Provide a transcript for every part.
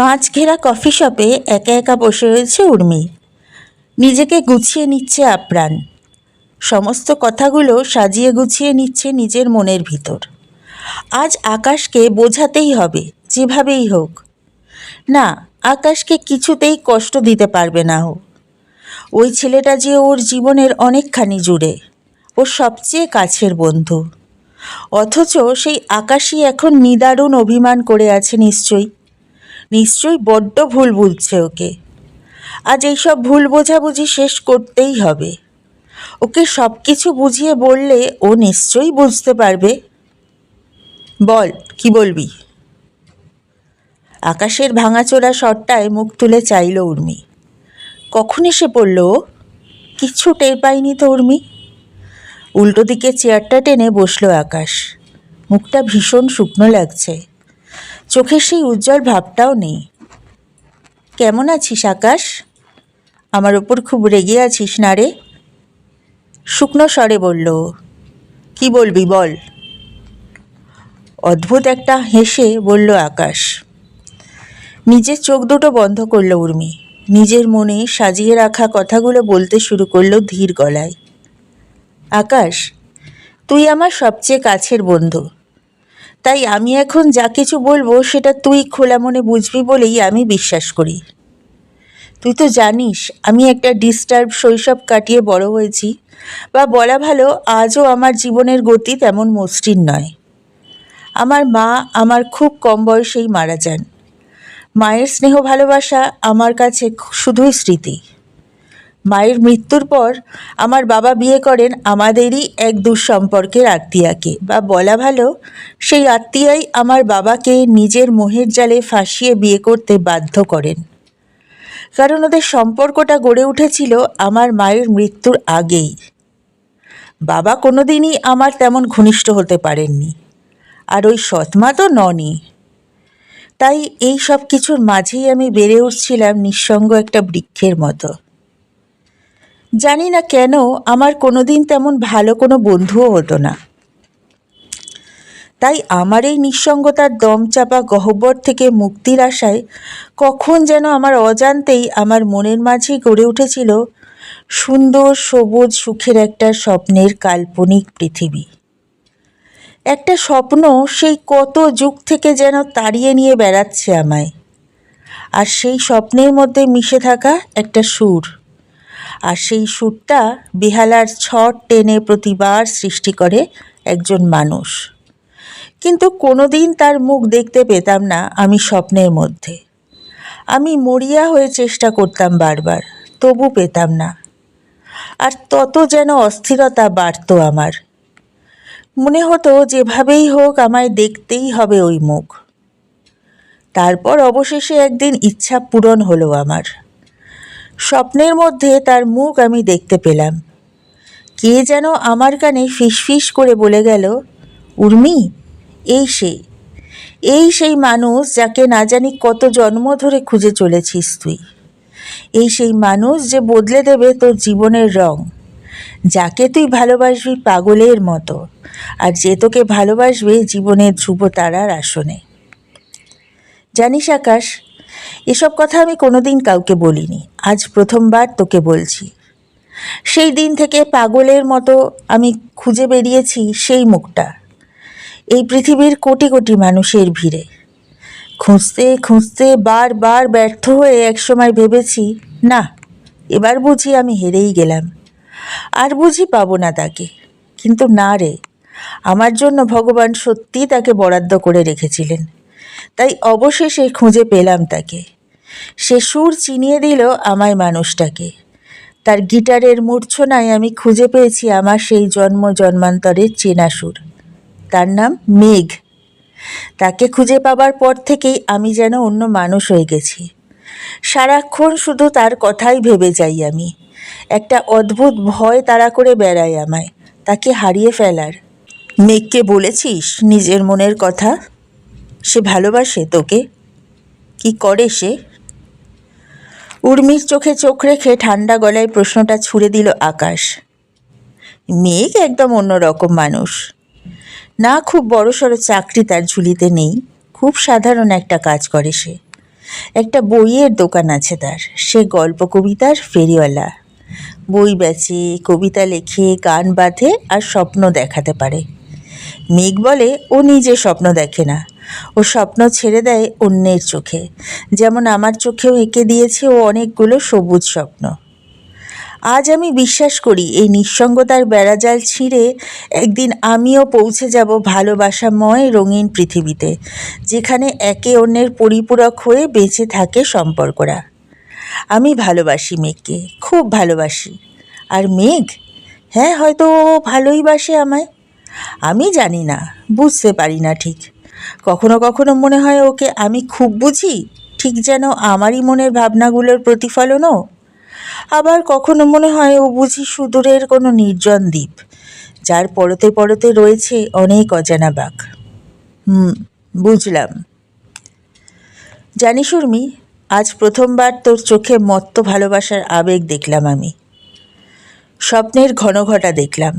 কাঁচ ঘেরা কফি শপে একা একা বসে রয়েছে উর্মি। নিজেকে গুছিয়ে নিচ্ছে আপ্রাণ। সমস্ত কথাগুলো সাজিয়ে গুছিয়ে নিচ্ছে নিজের মনের ভিতর। আজ আকাশকে বোঝাতেই হবে, যেভাবেই হোক। না, আকাশকে কিছুতেই কষ্ট দিতে পারবে না ও। ওই ছেলেটা যে ওর জীবনের অনেকখানি জুড়ে, ওর সবচেয়ে কাছের বন্ধু। অথচ সেই আকাশই এখন নিদারুণ অভিমান করে আছে নিশ্চয়ই। নিশ্চয়ই বড্ড ভুল বুঝছে ওকে। আজ এইসব ভুল বোঝাবুঝি শেষ করতেই হবে। ওকে সব কিছু বুঝিয়ে বললে ও নিশ্চয়ই বুঝতে পারবে। বল, কি বলবি? আকাশের ভাঙাচোরা শটটায় মুখ তুলে চাইল উর্মি। কখন এসে পড়ল ও? কিচ্ছু টের পায়নি তো উর্মি। উল্টো দিকে চেয়ারটা টেনে বসল আকাশ। মুখটা ভীষণ শুকনো লাগছে। চোখের সেই উজ্জ্বল ভাবটাও নেই। কেমন আছিস আকাশ? আমার ওপর খুব রেগে আছিস না রে? শুকনো স্বরে বলল। কি বলবি বল? অদ্ভুত একটা হেসে বলল আকাশ, নিজের চোখ দুটো বন্ধ করল উর্মি। নিজের মনে সাজিয়ে রাখা কথাগুলো বলতে শুরু করল ধীর গলায়, আকাশ, তুই আমার সবচেয়ে কাছের বন্ধু। তাই আমি এখন যা কিছু বলব সেটা তুই খোলা মনে বুঝবি বলেই আমি বিশ্বাস করি। তুই তো জানিস, আমি একটা ডিস্টার্ব শৈশব কাটিয়ে বড় হয়েছি বা বলা ভালো আজও আমার জীবনের গতি তেমন মসৃণ নয়। আমার মা আমার খুব কম বয়সেই মারা যান। মায়ের স্নেহ ভালোবাসা আমার কাছে শুধুই স্মৃতি। মায়ের মৃত্যুর পর আমার বাবা বিয়ে করেন আমাদেরই এক দুঃসম্পর্কের আত্মীয়াকে। বা বলা ভালো, সেই আত্মীয়াই আমার বাবাকে নিজের মোহের জালে ফাঁসিয়ে বিয়ে করতে বাধ্য করেন। কারণ ওদের সম্পর্কটা গড়ে উঠেছিল আমার মায়ের মৃত্যুর আগেই। বাবা কোনোদিনই আমার তেমন ঘনিষ্ঠ হতে পারেননি। আর ওই সৎমা তো ননই। তাই এই সব কিছুর মাঝেই আমি বেড়ে উঠছিলাম নিঃসঙ্গ একটা বৃক্ষের মতো। জানি না কেন আমার কোনোদিন তেমন ভালো কোনো বন্ধুও হতো না। তাই আমার এই নিঃসঙ্গতার দম চাপা গহ্বর থেকে মুক্তির আশায় কখন যেন আমার অজান্তেই আমার মনের মাঝেই গড়ে উঠেছিল সুন্দর সবুজ সুখের একটা স্বপ্নের কাল্পনিক পৃথিবী। একটা স্বপ্ন সেই কত যুগ থেকে যেন তাড়িয়ে নিয়ে বেড়াচ্ছে আমায়। আর সেই স্বপ্নের মধ্যে মিশে থাকা একটা সুর। আর সেই সুরটা বেহালার ছট টেনে প্রতিবার সৃষ্টি করে একজন মানুষ। কিন্তু কোনোদিন তার মুখ দেখতে পেতাম না আমি স্বপ্নের মধ্যে। আমি মরিয়া হয়ে চেষ্টা করতাম বারবার, তবু পেতাম না। আর তত যেন অস্থিরতা বাড়তো আমার। মনে হতো যেভাবেই হোক আমায় দেখতেই হবে ওই মুখ। তারপর অবশেষে একদিন ইচ্ছা পূরণ হলো আমার। স্বপ্নের মধ্যে তার মুখ আমি দেখতে পেলাম। কে যেন আমার কানে ফিসফিস করে বলে গেল, উর্মি, এই সে, এই সেই মানুষ যাকে না জানি কত জন্ম ধরে খুঁজে চলেছিস তুই। এই সেই মানুষ যে বদলে দেবে তোর জীবনের রং, যাকে তুই ভালোবাসবি পাগলের মতো, আর যে তোকে ভালোবাসবে জীবনের ধ্রুব তারার আসনে। জানিস আকাশ এসব কথা আমি কোনোদিন কাউকে বলিনি। আজ প্রথমবার তোকে বলছি। সেই দিন থেকে পাগলের মতো আমি খুঁজে বেরিয়েছি সেই মুখটা। এই পৃথিবীর কোটি কোটি মানুষের ভিড়ে। খুঁজতে খুঁজতে বারবার ব্যর্থ হয়ে একসময় ভেবেছি, না, এবার বুঝি আমি হেরেই গেলাম। আর বুঝি পাবো না তাকে। কিন্তু না রে, আমার জন্য ভগবান সত্যিই তাকে বরাদ্দ করে রেখেছিলেন। তাই অবশেষে খুঁজে পেলাম তাকে। সে সুর চিনিয়ে দিল আমায় মানুষটাকে। তার গিটারের মূর্ছনায় আমি খুঁজে পেয়েছি আমার সেই জন্ম জন্মান্তরের চেনা সুর। তার নাম মেঘ। তাকে খুঁজে পাবার পর থেকেই আমি যেন অন্য মানুষ হয়ে গেছি। সারাক্ষণ শুধু তার কথাই ভেবে যাই আমি। একটা অদ্ভুত ভয় তাড়া করে বেড়ায় আমায়। তাকে হারিয়ে ফেলার। মেঘকে বলেছিস নিজের মনের কথা? সে ভালোবাসে তোকে? কি করে সে? উর্মির চোখে চোখ রেখে ঠান্ডা গলায় প্রশ্নটা ছুড়ে দিল আকাশ। মেঘ একদম অন্যরকম মানুষ। না, খুব বড়সড় চাকরি তার ঝুলিতে নেই। খুব সাধারণ একটা কাজ করে সে। একটা বইয়ের দোকান আছে তার। সে গল্প, কবিতার ফেরিওয়ালা। বই বেচে, কবিতা লেখে, গান বাঁধে আর স্বপ্ন দেখাতে পারে। মেঘ বলে, ও নিজে স্বপ্ন দেখে না। ও স্বপ্ন ছেড়ে দেয় অন্যের চোখে। যেমন আমার চোখেও এঁকে দিয়েছে ও অনেকগুলো সবুজ স্বপ্ন। আজ আমি বিশ্বাস করি, এই নিঃসঙ্গতার বেড়াজাল ছিঁড়ে একদিন আমিও পৌঁছে যাব ভালোবাসাময় রঙিন পৃথিবীতে, যেখানে একে অন্যের পরিপূরক হয়ে বেঁচে থাকে সম্পর্করা। আমি ভালোবাসি মেঘকে খুব ভালোবাসি। আর মেঘ? হ্যাঁ হয়তো ভালোই বাসে আমায়। আমি জানি না, বুঝতে পারি না ঠিক। কখনো কখনো মনে হয় ওকে আমি খুব বুঝি, ঠিক যেন আমারই মনের ভাবনাগুলোর প্রতিফলনও। আবার কখনো মনে হয় ও বুঝি সুদূরের কোনো নির্জন দ্বীপ, যার পরতে পরতে রয়েছে অনেক অজানা বাঘ। হুম, বুঝলাম। জানিস উর্মি, আজ প্রথমবার তোর চোখে মত্ত ভালোবাসার আবেগ দেখলাম আমি। স্বপ্নের ঘনঘটা দেখলাম।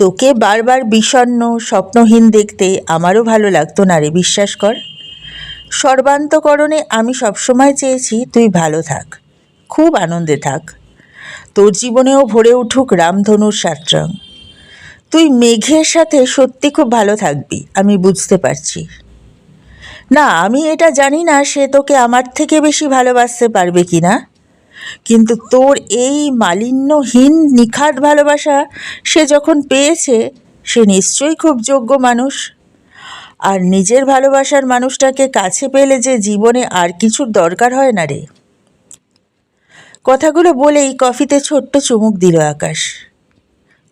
তোকে বারবার বিষণ্ণ, স্বপ্নহীন দেখতে আমারও ভালো লাগতো না রে, বিশ্বাস কর। সর্বান্তকরণে আমি সবসময় চেয়েছি তুই ভালো থাক, খুব আনন্দে থাক। তোর জীবনেও ভরে উঠুক রামধনুর সাতরং। তুই মেঘের সাথে সত্যি খুব ভালো থাকবি, আমি বুঝতে পারছি। না, আমি এটা জানি না সে তোকে আমার থেকে বেশি ভালোবাসতে পারবে কি না কিন্তু তোর এই মালিন্যহীন নিখাট ভালোবাসা সে যখন পেয়েছে, সে নিশ্চয়ই খুব যোগ্য মানুষ। আর নিজের ভালোবাসার মানুষটাকে কাছে পেলে যে জীবনে আর কিছুর দরকার হয় না রে। কথাগুলো বলেই কফিতে ছোট্ট চুমুক দিল আকাশ।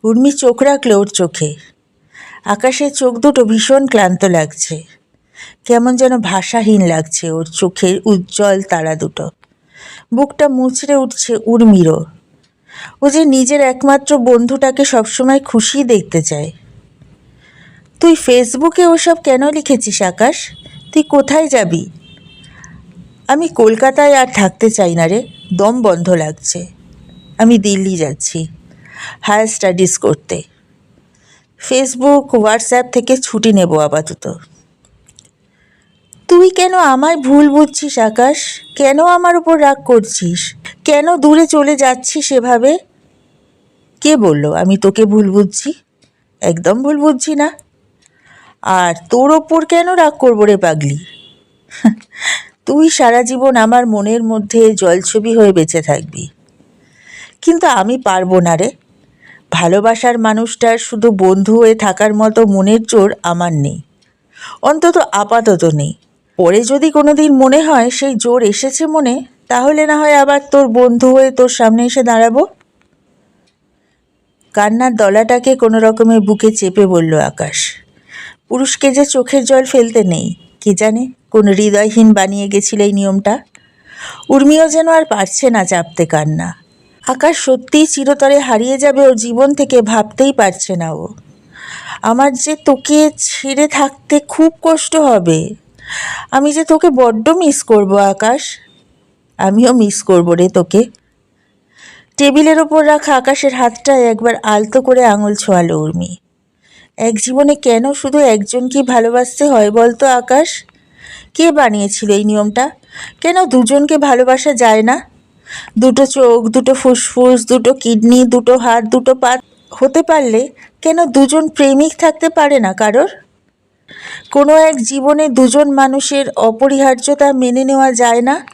উর্মি চোখ রাখল ওর চোখে। আকাশের চোখ দুটো ভীষণ ক্লান্ত লাগছে। কেমন যেন ভাষাহীন লাগছে ওর চোখের উজ্জ্বল তারা দুটো। বুকটা মুচড়ে উঠছে উর্মিরও। ও যে নিজের একমাত্র বন্ধুটাকে সবসময় খুশি দেখতে চায়। তুই ফেসবুকে ওসব কেন লিখেছিস, আকাশ? তুই কোথায় যাবি? আমি কলকাতায় আর থাকতে চাই না রে, দম বন্ধ লাগছে। আমি দিল্লি যাচ্ছি হায়ার স্টাডিজ করতে। ফেসবুক, হোয়াটসঅ্যাপ থেকে ছুটি নেব আপাতত। তুই কেন আমায় ভুল বুঝছিস, আকাশ? কেন আমার উপর রাগ করছিস? কেন দূরে চলে যাচ্ছিস সেভাবে কে বলল, আমি তোকে ভুল বুঝছি? একদম ভুল বুঝছি না। আর তোর ওপর কেন রাগ করব রে পাগলি? তুই সারা জীবন আমার মনের মধ্যে জলছবি হয়ে বেঁচে থাকবি। কিন্তু আমি পারব না রে। ভালোবাসার মানুষটার শুধু বন্ধু হয়ে থাকার মতো মনের জোর আমার নেই। অন্তত আপাতত নেই। পরে যদি কোনো দিন মনে হয় সেই জোর এসেছে মনে, তাহলে না হয় আবার তোর বন্ধু হয়ে তোর সামনে এসে দাঁড়াবো? কান্নার দলাটাকে কোনো রকমে বুকে চেপে বলল আকাশ। পুরুষকে যে চোখের জল ফেলতে নেই, কে জানে কোন হৃদয়হীন বানিয়ে গেছিল এই নিয়মটা? উর্মিও যেন আর পারছে না চাপতে কান্না। আকাশ সত্যিই চিরতরে হারিয়ে যাবে ওর জীবন থেকে ভাবতেই পারছে না ও। আমার যে তোকে ছেড়ে থাকতে খুব কষ্ট হবে। আমি যে তোকে বড্ড মিস করব, আকাশ। আমিও মিস করব রে তোকে। টেবিলের ওপর রাখা আকাশের হাতটায় একবার আলতো করে আঙুল ছোঁয়ালো উর্মি। এক জীবনে কেন শুধু একজনকেই ভালোবাসতে হয় বলতো আকাশ? কে বানিয়েছিল এই নিয়মটা? কেন দুজনকে ভালোবাসা যায় না? দুটো চোখ, দুটো ফুসফুস, দুটো কিডনি, দুটো হাত, দুটো পা হতে পারলে কেন দুজন প্রেমিক থাকতে পারে না কারোর? কোনো এক জীবনে দুজন মানুষের অপরিহার্যতা মেনে নেওয়া যায় না।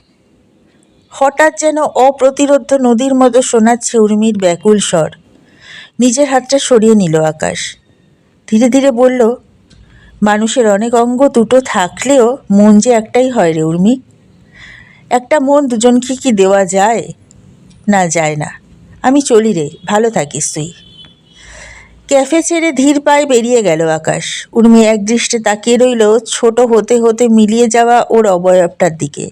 হঠাৎ যেন অপ্রতিরোধ্য নদীর মতো শোনাচ্ছে উর্মির ব্যাকুল স্বর। নিজের হাতটা সরিয়ে নিল আকাশ। ধীরে ধীরে বলল, মানুষের অনেক অঙ্গ দুটো থাকলেও মন যে একটাই হয় রে উর্মি। একটা মন দুজনকে কি দেওয়া যায়? না যায় না। আমি চলি রে, ভালো থাকিস তুই। ক্যাফে ছেড়ে ধীর পায়ে বেরিয়ে গেল আকাশ। উর্মি এক দৃষ্টে তাকিয়ে রইল ছোট হতে হতে মিলিয়ে যাওয়া ওর অবয়বটার দিকে।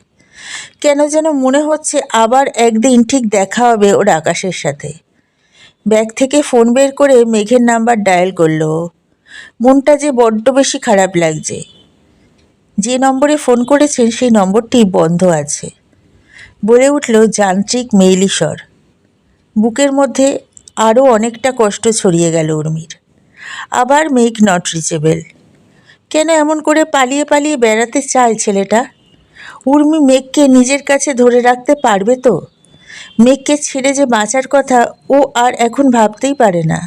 কেন যেন মনে হচ্ছে আবার একদিন ঠিক দেখা হবে ওর আকাশের সাথে। ব্যাগ থেকে ফোন বের করে মেঘের নাম্বার ডায়াল করল। মনটা যে বড্ড বেশি খারাপ লাগছে। যে নম্বরে ফোন করেছেন সেই নম্বরটি বন্ধ আছে। বলে উঠল যান্ত্রিক মেইলি স্বর বুকের মধ্যে আরও অনেকটা কষ্ট ছড়িয়ে গেল উর্মির। আবার মেঘ নট রিচেবেল কেন এমন করে পালিয়ে পালিয়ে বেড়াতে চায় ছেলেটা? উর্মি মেঘকে নিজের কাছে ধরে রাখতে পারবে তো? মেঘকে ছেড়ে যে বাঁচার কথা ও আর এখন ভাবতেই পারে না।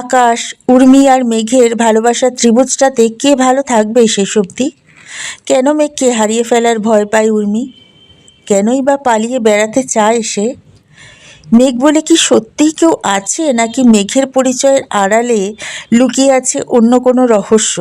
আকাশ, উর্মি আর মেঘের ভালোবাসার ত্রিভুজটাতে কে ভালো থাকবে শেষ অবধি? কেন মেঘকে হারিয়ে ফেলার ভয় পায় উর্মি? কেনই বা পালিয়ে বেড়াতে চায় সে? মেঘ বলে কি সত্যিই কেউ আছে, নাকি মেঘের পরিচয়ের আড়ালে লুকিয়ে আছে অন্য কোনো রহস্য?